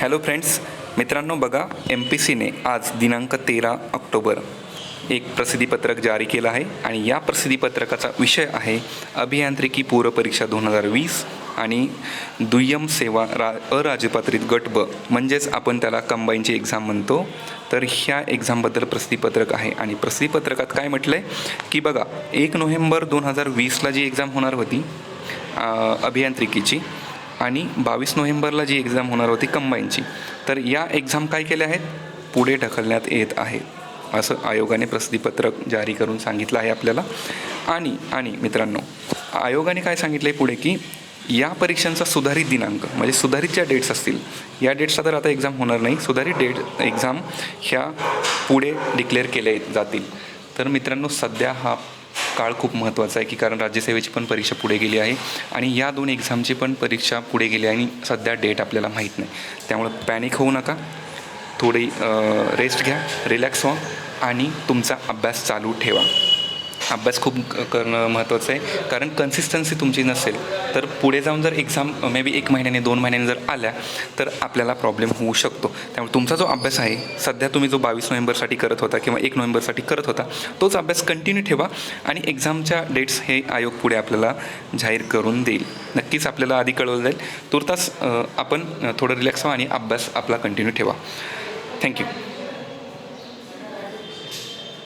Hello friends मित्रांनो बघा M P सीने आज दिनांक तेरा ऑक्टोबर एक प्रसिद्धीपत्रक जारी केलं आहे आणि या प्रसिद्धीपत्रकाचा विषय आहे अभियांत्रिकी पूरपरीक्षा दोन हजार वीस आणि दुय्यम सेवा रा अराजपात्रित गट ब. म्हणजेच आपण त्याला कंबाईनची एक्झाम म्हणतो. तर ह्या एक्झामबद्दल प्रसिद्धीपत्रक आहे आणि प्रसिद्धीपत्रकात काय म्हटलं आहे की बघा एक नोव्हेंबर दोन हजार वीसला जी एक्झाम होणार होती अभियांत्रिकीची आणि बावीस नोव्हेंबरला जी एक्झाम होणार होती कंबाईनची तर या एक्झाम काय केल्या आहेत? पुढे ढकलण्यात येत आहे. असं आयोगाने प्रसिद्धीपत्रक जारी करून सांगितलं आहे आपल्याला. आणि आणि मित्रांनो आयोगाने काय सांगितलं आहे पुढे की या परीक्षांचा सुधारित दिनांक म्हणजे सुधारित ज्या डेट्स असतील या डेट्सला तर आता एक्झाम होणार नाही. सुधारित डेट एक्झाम ह्या पुढे डिक्लेअर केल्या जातील. तर मित्रांनो सध्या हा काळ खूप महत्त्वाचा आहे की कारण राज्यसेवेची पण परीक्षा पुढे गेली आहे आणि या दोन एक्झामची पण परीक्षा पुढे गेली आहे आणि सध्या डेट आपल्याला माहीत नाही. त्यामुळे पॅनिक होऊ नका. थोडी रेस्ट घ्या रिलॅक्स व्हा आणि तुमचा अभ्यास चालू ठेवा. अभ्यास खूप करणं महत्त्वाचं आहे. कारण कन्सिस्टन्सी तुमची नसेल तर पुढे जाऊन जर एक्झाम मे बी एक महिन्याने दोन महिन्याने जर आल्या तर आपल्याला प्रॉब्लेम होऊ शकतो. त्यामुळे तुमचा जो अभ्यास आहे सध्या तुम्ही जो बावीस नोव्हेंबरसाठी करत होता किंवा एक नोव्हेंबरसाठी करत होता तोच अभ्यास कंटिन्यू ठेवा आणि एक्झामच्या डेट्स हे आयोग पुढे आपल्याला जाहीर करून देईल. नक्कीच आपल्याला आधी कळवलं जाईल. तुर्तास आपण थोडं रिलॅक्स व्हा आणि अभ्यास आपला कंटिन्यू ठेवा. थँक्यू